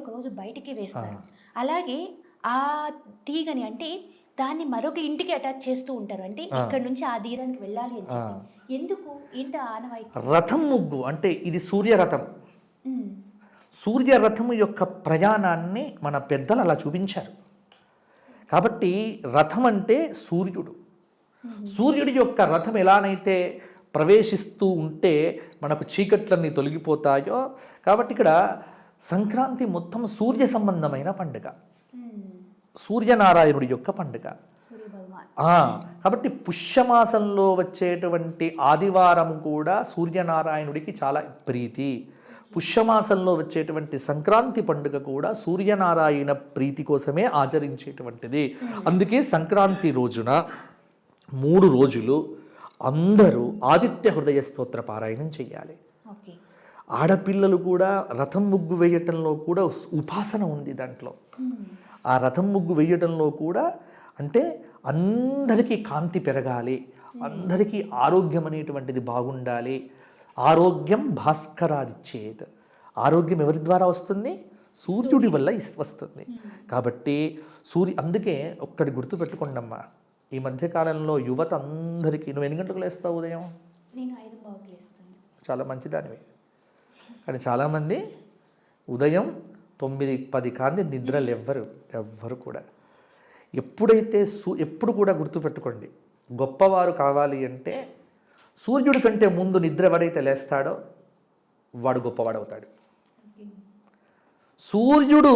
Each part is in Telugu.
ఒకరోజు బయటికి వేస్తారు. అలాగే ఆ తీగని అంటే దాన్ని మరొక ఇంటికి అటాచ్ చేస్తూ ఉంటారు. అంటే ఇక్కడ నుంచి ఆ తీరానికి వెళ్ళాలి అని చెప్పి. ఎందుకు? ఏంటి ఆ ఆనవాయితీ? రథం ముగ్గు అంటే ఇది సూర్యరథం. సూర్యరథము యొక్క ప్రయాణాన్ని మన పెద్దలు అలా చూపించారు. కాబట్టి రథం అంటే సూర్యుడు. సూర్యుడి యొక్క రథం ఎలానైతే ప్రవేశిస్తూ ఉంటే మనకు చీకట్లన్నీ తొలగిపోతాయో కాబట్టి ఇక్కడ సంక్రాంతి మొత్తం సూర్య సంబంధమైన పండుగ. ఉమ్, సూర్యనారాయణుడి యొక్క పండుగ. కాబట్టి పుష్యమాసంలో వచ్చేటువంటి ఆదివారం కూడా సూర్యనారాయణుడికి చాలా ప్రీతి. పుష్యమాసంలో వచ్చేటువంటి సంక్రాంతి పండుగ కూడా సూర్యనారాయణ ప్రీతి కోసమే ఆచరించేటువంటిది. అందుకే సంక్రాంతి రోజున మూడు రోజులు అందరూ ఆదిత్య హృదయ స్తోత్ర పారాయణం చేయాలి. ఆడపిల్లలు కూడా రథం ముగ్గు వేయటంలో కూడా ఉపాసన ఉంది దాంట్లో. ఆ రథం ముగ్గు వేయటంలో కూడా అంటే అందరికీ కాంతి పెరగాలి అందరికీ ఆరోగ్యం అనేటువంటిది బాగుండాలి. ఆరోగ్యం భాస్కరాదిచ్చేది ఆరోగ్యం ఎవరి ద్వారా వస్తుంది? సూర్యుడి వల్ల వస్తుంది. కాబట్టి సూర్య అందుకే ఒక్కటి గుర్తుపెట్టుకోండమ్మా. ఈ మధ్యకాలంలో యువత అందరికీ నువ్వు ఎన్ని గంటలకు లేస్తావు ఉదయం? చాలా మంచిదానివి. కానీ చాలామంది ఉదయం తొమ్మిది పది కాంతి నిద్రలు ఎవ్వరు ఎవ్వరు కూడా. ఎప్పుడైతే సూ ఎప్పుడు కూడా గుర్తుపెట్టుకోండి గొప్పవారు కావాలి అంటే సూర్యుడి కంటే ముందు నిద్ర ఎవరైతే లేస్తాడో వాడు గొప్పవాడవుతాడు. సూర్యుడు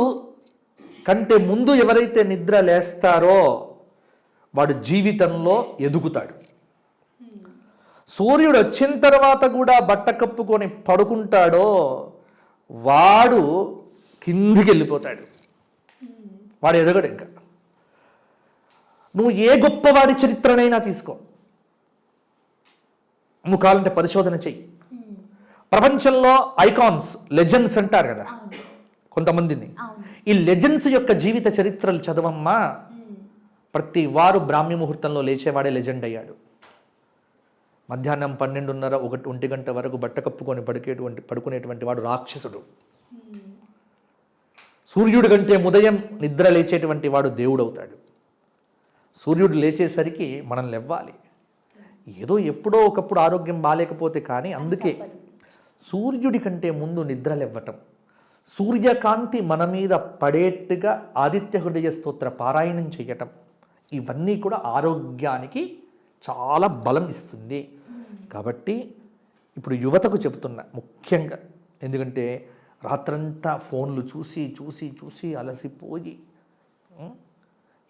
కంటే ముందు ఎవరైతే నిద్ర లేస్తారో వాడు జీవితంలో ఎదుగుతాడు. సూర్యుడు వచ్చిన తర్వాత కూడా బట్ట కప్పుకొని పడుకుంటాడో వాడు కిందికి వెళ్ళిపోతాడు. వాడు ఎదగడు ఇంకా. నువ్వు ఏ గొప్పవాడి చరిత్రనైనా తీసుకో. నువ్వు కావాలంటే పరిశోధన చెయ్యి. ప్రపంచంలో ఐకాన్స్ లెజెండ్స్ అంటారు కదా. కొంతమందిని. ఈ లెజెండ్స్ యొక్క జీవిత చరిత్రలు చదవమ్మా. ప్రతి వారు బ్రాహ్మీ ముహూర్తంలో లేచేవాడే లెజెండ్ అయ్యాడు. మధ్యాహ్నం పన్నెండున్నర ఒకటి ఒంటి గంట వరకు బట్ట కప్పుకొని పడుకేటువంటి పడుకునేటువంటి వాడు రాక్షసుడు. సూర్యుడి కంటే ఉదయం నిద్ర లేచేటువంటి వాడు దేవుడు అవుతాడు సూర్యుడు లేచేసరికి మనం లెవ్వాలి. ఏదో ఎప్పుడో ఒకప్పుడు ఆరోగ్యం బాగాలేకపోతే కానీ అందుకే సూర్యుడి కంటే ముందు నిద్రలివ్వటం సూర్యకాంతి మన మీద పడేట్టుగా ఆదిత్య హృదయ స్తోత్ర పారాయణం చేయటం. ఇవన్నీ కూడా ఆరోగ్యానికి చాలా బలం ఇస్తుంది. కాబట్టి ఇప్పుడు యువతకు చెబుతున్నా ముఖ్యంగా. ఎందుకంటే రాత్రంతా ఫోన్లు చూసి చూసి చూసి అలసిపోయి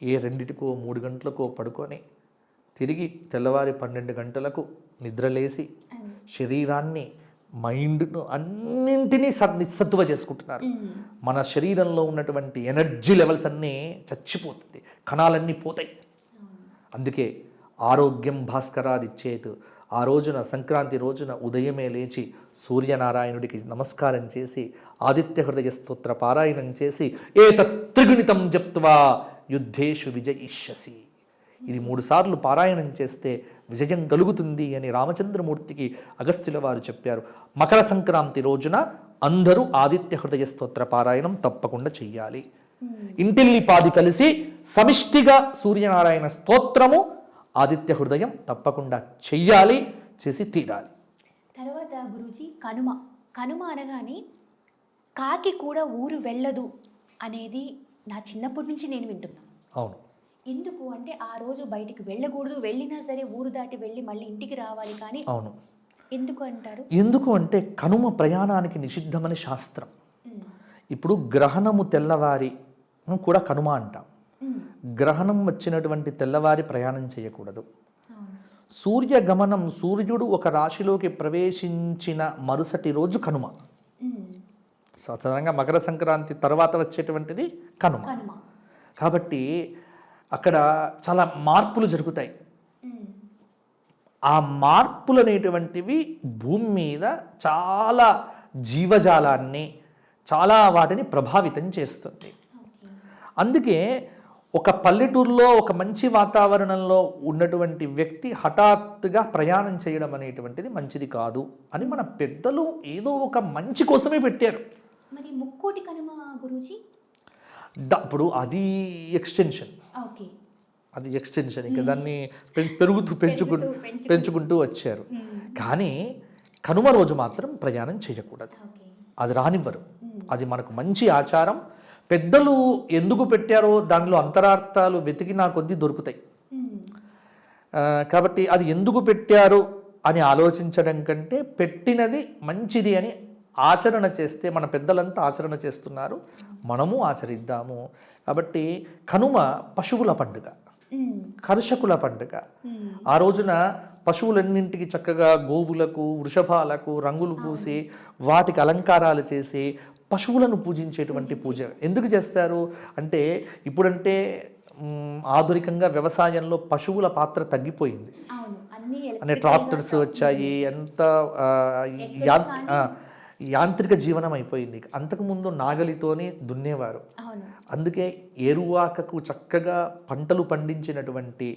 ఏ రెండిటికో మూడు గంటలకో పడుకొని తిరిగి తెల్లవారి పన్నెండు గంటలకు నిద్రలేసి శరీరాన్ని మైండ్ను అన్నింటినీ స నిస్సత్తువ చేసుకుంటున్నారు. మన శరీరంలో ఉన్నటువంటి ఎనర్జీ లెవెల్స్ అన్నీ చచ్చిపోతుంది. కణాలన్నీ పోతాయి. అందుకే ఆరోగ్యం భాస్కరాదిచ్చేతు ఆ రోజున సంక్రాంతి రోజున ఉదయమే లేచి సూర్యనారాయణుడికి నమస్కారం చేసి ఆదిత్య హృదయ స్తోత్ర పారాయణం చేసి ఏ త్రిగుణితం జప్త్వా యుద్ధేషు విజయిష్యసి. ఇది మూడుసార్లు పారాయణం చేస్తే విజయం కలుగుతుంది అని రామచంద్రమూర్తికి అగస్త్యుల వారు చెప్పారు. మకర సంక్రాంతి రోజున అందరూ ఆదిత్య హృదయ స్తోత్ర పారాయణం తప్పకుండా చెయ్యాలి. ఇంటిల్లి పాది కలిసి సమిష్టిగా సూర్యనారాయణ స్తోత్రము ఆదిత్య హృదయం తప్పకుండా చెయ్యాలి చేసి తీరాలి. తర్వాత గురూజీ కనుమ. కనుమ అనగానే కాకి కూడా ఊరు వెళ్ళదు అనేది నా చిన్నప్పటి నుంచి నేను వింటున్నాను అవును. ఎందుకు అంటే ఆ రోజు బయటికి వెళ్ళకూడదు వెళ్ళినా సరే ఊరు దాటి వెళ్ళి మళ్ళీ ఇంటికి రావాలి కానీ అవును. ఎందుకు అంటారు? ఎందుకు అంటే కనుమ ప్రయాణానికి నిషిద్ధమని శాస్త్రం. ఇప్పుడు గ్రహణము తెల్లవారి కూడా కనుమ అంటాం. గ్రహణం వచ్చినటువంటి తెల్లవారి ప్రయాణం చేయకూడదు. అవును. సూర్య గమనం సూర్యుడు ఒక రాశిలోకి ప్రవేశించిన మరుసటి రోజు కనుమ. సాధారణంగా మకర సంక్రాంతి తర్వాత వచ్చేటువంటిది కనుమ. కాబట్టి అక్కడ చాలా మార్పులు జరుగుతాయి. ఆ మార్పులు అనేటువంటివి భూమి మీద చాలా జీవజాలాన్ని చాలా వాటిని ప్రభావితం చేస్తుంది. అందుకే ఒక పల్లెటూరులో ఒక మంచి వాతావరణంలో ఉన్నటువంటి వ్యక్తి హఠాత్తుగా ప్రయాణం చేయడం అనేటువంటిది మంచిది కాదు అని మన పెద్దలు ఏదో ఒక మంచి కోసమే పెట్టారు. మరి ముక్కోటి కనుమ గురూజీ? ఇప్పుడు అది ఎక్స్టెన్షన్ ఓకే. అది ఎక్స్టెన్షన్ ఇంకా దాన్ని పెరుగుతూ పెంచుకుంటూ. పెంచుకుంటూ. వచ్చారు. కానీ కనుమ రోజు మాత్రం ప్రయాణం చేయకూడదు. అది రానివ్వరు. అది మనకు మంచి ఆచారం. పెద్దలు ఎందుకు పెట్టారో దానిలో అంతరార్థాలు వెతికినా కొద్దీ దొరుకుతాయి. కాబట్టి అది ఎందుకు పెట్టారు అని ఆలోచించడం కంటే పెట్టినది మంచిది అని ఆచరణ చేస్తే మన పెద్దలంతా ఆచరణ చేస్తున్నారు. మనము ఆచరిద్దాము. కాబట్టి కనుమ పశువుల పండుగ. కర్షకుల పండుగ. ఆ రోజున పశువులన్నింటికి చక్కగా గోవులకు వృషభాలకు రంగులు పూసి వాటికి అలంకారాలు చేసి పశువులను పూజించేటువంటి పూజ. ఎందుకు చేస్తారు? అంటే ఇప్పుడంటే ఆధునికంగా వ్యవసాయంలో పశువుల పాత్ర తగ్గిపోయింది. అనే ట్రాక్టర్స్ వచ్చాయి ఎంత యాంత్రిక జీవనం అయిపోయింది. అంతకుముందు నాగలితోని దున్నేవారు. అందుకే ఏరువాకకు చక్కగా పంటలు పండించినటువంటి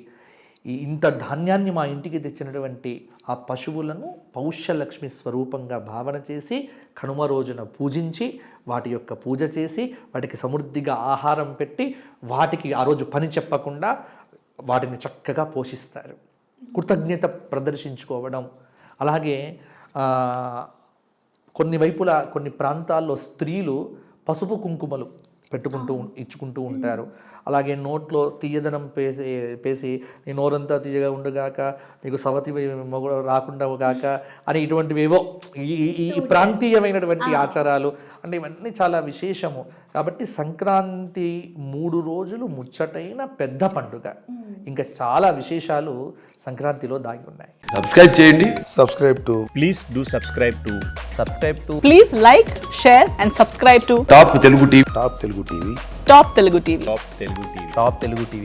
ఇంత ధాన్యాన్ని మా ఇంటికి తెచ్చినటువంటి ఆ పశువులను పౌష్యలక్ష్మి స్వరూపంగా భావన చేసి కనుమ రోజున పూజించి వాటి యొక్క పూజ చేసి వాటికి సమృద్ధిగా ఆహారం పెట్టి వాటికి ఆ రోజు పని చెప్పకుండా వాటిని చక్కగా పోషిస్తారు. కృతజ్ఞత ప్రదర్శించుకోవడం. అలాగే కొన్ని వైపులా కొన్ని ప్రాంతాల్లో స్త్రీలు పసుపు కుంకుమలు పెట్టుకుంటూ ఇచ్చుకుంటూ ఉంటారు. అలాగే నోట్లో తీయదనం పేసి పేసి నీ నోరంతా తీయగా ఉండగాక నీకు సవతి మొగ రాకుండా గాక అని ఇటువంటివేవో ఈ ఈ- ఈ ప్రాంతీయమైనటువంటి ఆచారాలు అంటే ఇవన్నీ చాలా విశేషము. కాబట్టి సంక్రాంతి మూడు రోజులు ముచ్చటైన పెద్ద పండుగ. ఇంకా చాలా విశేషాలు సంక్రాంతిలో దాగి ఉన్నాయి. సబ్స్క్రైబ్ చేయండి. Subscribe to please do subscribe to subscribe to Please like, share, and subscribe to top Telugu TV Top Telugu TV. Top Telugu TV. top telugu tv top telugu tv